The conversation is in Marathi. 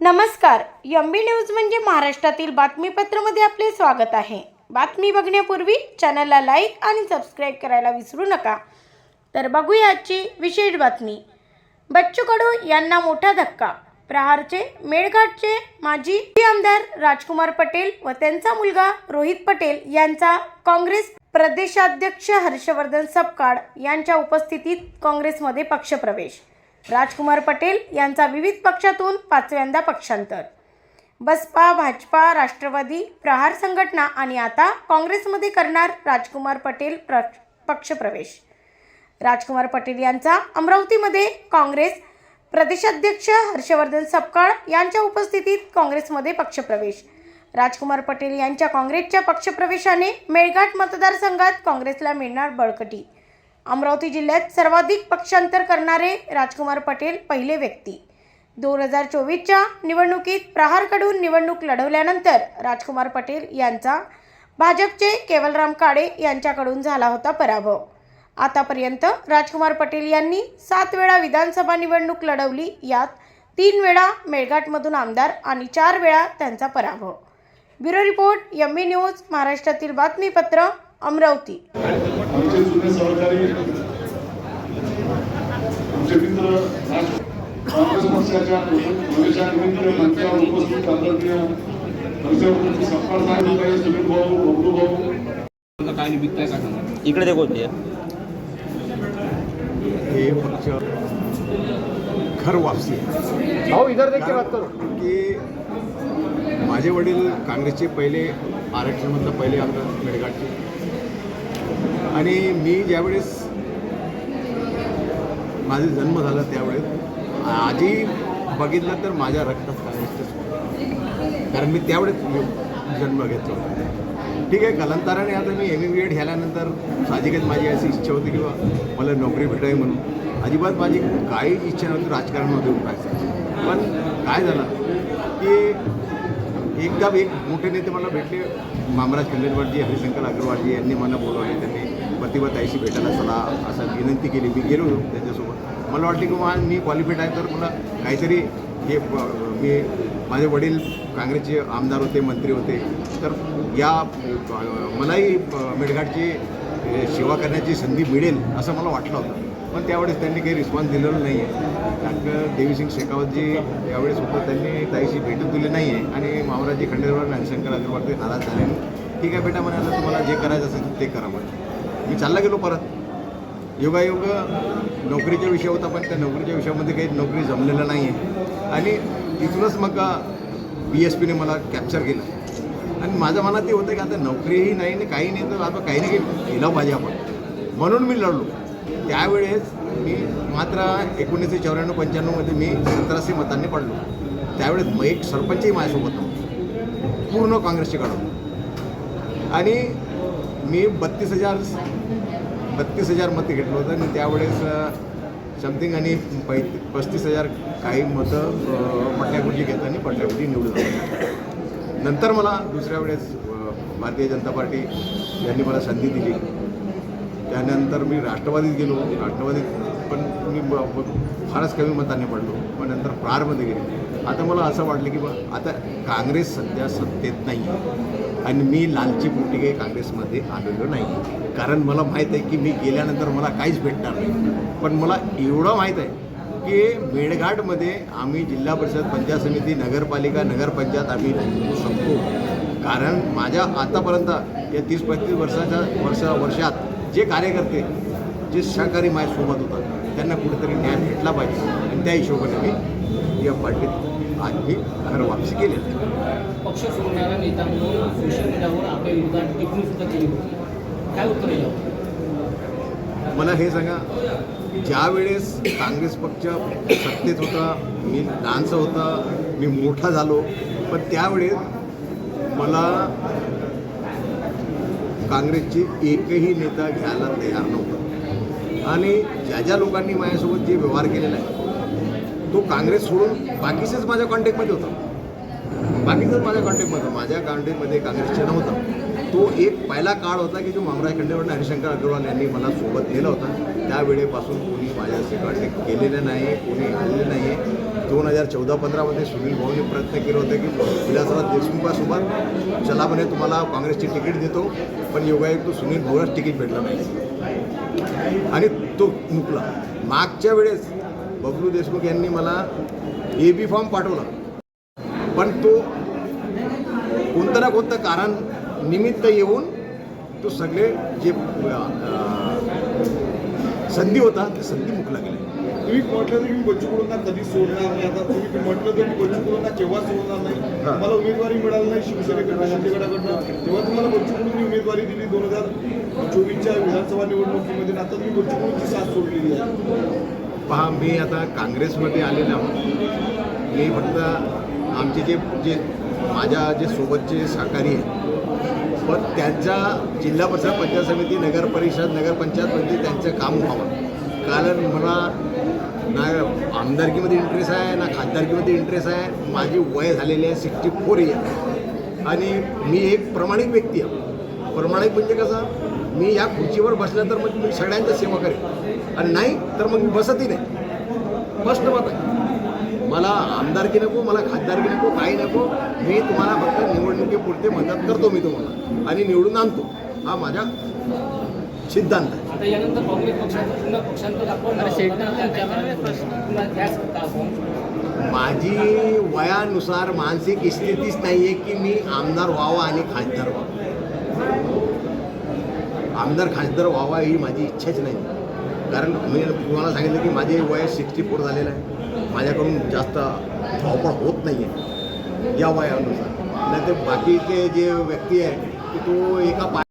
नमस्कार यम्बी न्यूज म्हणजे महाराष्ट्रातील बातमीपत्रामध्ये आपले स्वागत आहे. बातमी बघण्यापूर्वी चॅनलला लाईक आणि सबस्क्राईब करायला विसरू नका. तर बघूया आजची विशेष बातमी. बच्चू कडू यांना मोठा धक्का. प्रहारचे मेळघाटचे माजी आमदार राजकुमार पटेल व त्यांचा मुलगा रोहित पटेल यांचा काँग्रेस प्रदेशाध्यक्ष हर्षवर्धन सपकाळ यांच्या उपस्थितीत काँग्रेसमध्ये पक्षप्रवेश. राजकुमार पटेल यांचा विविध पक्षातून पाचव्यांदा पक्षांतर. बसपा भाजपा राष्ट्रवादी प्रहार संघटना आणि आता काँग्रेसमध्ये करणार राजकुमार पटेल प्र पक्षप्रवेश. राजकुमार पटेल यांचा अमरावतीमध्ये काँग्रेस प्रदेशाध्यक्ष हर्षवर्धन सपकाळ यांच्या उपस्थितीत काँग्रेसमध्ये पक्षप्रवेश. राजकुमार पटेल यांच्या काँग्रेसच्या पक्षप्रवेशाने मेळघाट मतदारसंघात काँग्रेसला मिळणार बळकटी. अमरावती जिल्ह्यात सर्वाधिक पक्षांतर करणारे राजकुमार पटेल पहिले व्यक्ती. दोन हजार चोवीसच्या निवडणुकीत प्रहारकडून निवडणूक लढवल्यानंतर राजकुमार पटेल यांचा भाजपचे केवलराम काळे यांच्याकडून झाला होता पराभव. आतापर्यंत राजकुमार पटेल यांनी सात वेळा विधानसभा निवडणूक लढवली यात तीन वेळा मेळघाटमधून आमदार आणि चार वेळा त्यांचा पराभव. ब्युरो रिपोर्ट यम्मी न्यूज महाराष्ट्रातील बातमीपत्र अमरावती. आमचे जुने सहकारी आमचे मित्र काँग्रेस पक्षाच्या प्रवेशानिमित्त मंचावर उपस्थित आदरणीय हर्षवर्धन सपकाळ साहेब काही सुनील भाऊ बबलू भाऊ. काय निमित्त आहे का सांगा इकडे ते बोलते हे पक्ष घर वापसी आहे. भाऊ इधर देख के बात करो. की माझे वडील काँग्रेसचे पहिले आरक्षणमधलं पहिले आमदार मेळघाटचे. आणि मी ज्यावेळेस माझा जन्म झाला त्यावेळेस आधी बघितलं तर माझ्या रक्तात काय कारण मी त्यावेळेस जन्म घेतला होता. ठीक आहे कालांतराने आता मी एम बी एड घ्याल्यानंतर साहजिकच माझी अशी इच्छा होती की मला नोकरी भेटावी म्हणून. अजिबात माझी काही इच्छा नव्हती राजकारणामध्ये उठायचं पण काय झालं की एकदा एक मोठे नेते मला भेटले मामराज खंडेलवाडजी हरिशंकर अग्रवालजी यांनी मला बोलवले त्यांनी. प्रतिभाताईशी भेटायला चला असं विनंती केली. मी गेलो त्यांच्यासोबत. मला वाटलं की बा मी क्वालिफाईड आहे तर मला काहीतरी हे मी माझे वडील काँग्रेसचे आमदार होते मंत्री होते. तर या मलाही मेळघाटची सेवा करण्याची संधी मिळेल असं मला वाटलं होतं. पण त्यावेळेस त्यांनी काही रिस्पॉन्स दिलेला नाही आहे डॉक्टर देवीसिंग शेखावतजी यावेळेस होतं त्यांनी ताईशी भेटून दिली नाही आहे आणि मामराजी खंडेरवर आणि शंकर अग्रवाल ते नाराज झाले. ठीक आहे बेटा म्हणाला तुम्हाला जे करायचं असेल ते करा म्हणे. मी चालला गेलो परत. योगायोग नोकरीच्या विषय होता पण त्या नोकरीच्या विषयामध्ये काही नोकरी जमलेलं नाही आहे आणि तिथूनच मग बी एस पीने मला कॅप्चर केलं. आणि माझ्या मनात ते होतं की आता नोकरीही नाही आणि काही नाही तर आता काही नाही केलं पाहिजे आपण. म्हणून मी लढलो. त्यावेळेस मी मात्र एकोणीसशे चौऱ्याण्णव पंच्याण्णवमध्ये मी सतराशे मतांनी पडलो. त्यावेळेस मग एक सरपंचही माझ्यासोबत नव्हते. पूर्ण काँग्रेसचे काढून. आणि मी बत्तीस हजार बत्तीस हजार मतं घेतलं होतं आणि त्यावेळेस समथिंग आणि पै पस्तीस हजार काही मतं पटल्यागुजी घेताना पटल्यागुजी निवडून नंतर मला दुसऱ्या वेळेस भारतीय जनता पार्टी यांनी मला संधी दिली. त्यानंतर मी राष्ट्रवादीत गेलो. राष्ट्रवादीत पण मी फारच कमी मताने पडलो. पण नंतर प्रारमध्ये गेले. आता मला असं वाटलं की बा आता काँग्रेस सध्या सत्तेत नाही आहे आणि मी लालची पोटी काही काँग्रेसमध्ये आलेलो नाही कारण मला माहीत आहे की मी गेल्यानंतर मला काहीच भेटणार नाही. पण मला एवढं माहीत आहे की मेळघाटमध्ये आम्ही जिल्हा परिषद पंचायत समिती नगरपालिका नगरपंचायत आम्ही जिंकू शकतो. कारण माझ्या आतापर्यंत या तीस पस्तीस वर्षाच्या वर्ष वर्षात जे कार्यकर्ते जे सहकारी माझ्यासोबत होतात त्यांना कुठेतरी न्याय भेटला पाहिजे. आणि त्या हिशोबाने मी या पार्टीत आज मी घर वापसी केली पक्ष सोडणारा नेता म्हणून सोशल मीडियावर आपल्या विरोधात टिप्पणी सुद्धा केली होती. काय उत्तर आहे मला हे सांगा ज्या वेळेस काँग्रेस पक्ष सत्तेत होता मी लहानसं होता मी मोठा झालो पण त्यावेळेस मला काँग्रेसचे एकही नेता घ्यायला तयार नव्हता. आणि ज्या ज्या लोकांनी माझ्यासोबत जे व्यवहार केलेला आहे तो काँग्रेस सोडून बाकीचेच माझ्या कॉन्टॅक्टमध्ये होता. बाकीचंच माझ्या कॉन्टॅक्टमध्ये माझ्या कॉन्टॅक्टमध्ये काँग्रेसचे नव्हता. तो एक पहिला काळ होता की जो मामराय खंडेवाड हरिशंकर अग्रवाल यांनी मला सोबत नेला होता. त्यावेळेपासून कोणी माझ्याशी कॉन्टॅक्ट केलेलं नाही कोणी आलेलं नाही आहे दोन हजार चौदा पंधरामध्ये सुनील भाऊने प्रयत्न केले होते की विलासराव देशमुखासोबत चला म्हणे तुम्हाला काँग्रेसची तिकीट देतो पण योगायोग तो सुनील भाऊलाच तिकीट भेटलं नाही. आणि तो मुकला. मागच्या वेळेस बबलू देशमुख यांनी मला ए बी फॉर्म पाठवला. पण तो कोणतं ना कोणतं कारण निमित्त येऊन तो सगळे जे संधी होता ते संधी मुकला गेले. तुम्ही म्हटलं की मी बच्चू कडूंना कधी सोडणार नाही आता तुम्ही म्हटलं तर मी बच्चू कडूंना केव्हा सोडणार नाही. मला उमेदवारी मिळाली नाही शिवसेनेकडनं शिंदेगडाकडनं तेव्हा तुम्हाला बच्चू कडूंनी उमेदवारी दिली दोन हजार चोवीसच्या विधानसभा निवडणुकीमध्ये आता तुम्ही बच्चू कडूंची साथ सोडलेली आहे. पहा मी आता काँग्रेसमध्ये आलेलो मी फक्त आमचे जे जे माझ्या जे सोबतचे सहकारी आहेत पण त्यांचा जिल्हा परिषद पंचायत समिती नगर परिषद नगरपंचायतमध्ये त्यांचं काम व्हावं. कारण मला ना आमदारकीमध्ये इंटरेस्ट आहे ना खासदारकीमध्ये इंटरेस्ट आहे. माझी वय झालेली आहे सिक्स्टी फोर इयर आणि मी एक प्रामाणिक व्यक्ती आहे. प्रामाणिक म्हणजे कसं? मी या खुर्चीवर बसल्यानंतर तर मग मी सगळ्यांचा सेवा करेन. आणि नाही तर मग मी बसतही नाही. स्पष्ट मत आहे. मला आमदारकी नको मला खासदारकी नको काही नको. मी तुम्हाला फक्त निवडणुकीपुरते मदत करतो मी तुम्हाला. आणि निवडून आणतो. हा माझा सिद्धांत आहे. आता यानंतर काँग्रेस पक्षाचं पुन्हा पक्षांतर दाखवणार पुन्हा त्याच का फॉर्म माझी वयानुसार मानसिक स्थितीच नाही आहे की मी आमदार व्हावा आणि खासदार व्हावा. आमदार खासदार व्हावा ही माझी इच्छाच नाही. कारण मी तुम्हाला सांगितलं की माझे वय सिक्स्टी फोर झालेलं आहे. माझ्याकडून जास्त धावपळ होत नाही आहे या वयानुसार. नाही तर बाकीचे जे व्यक्ती आहे की तो एका पा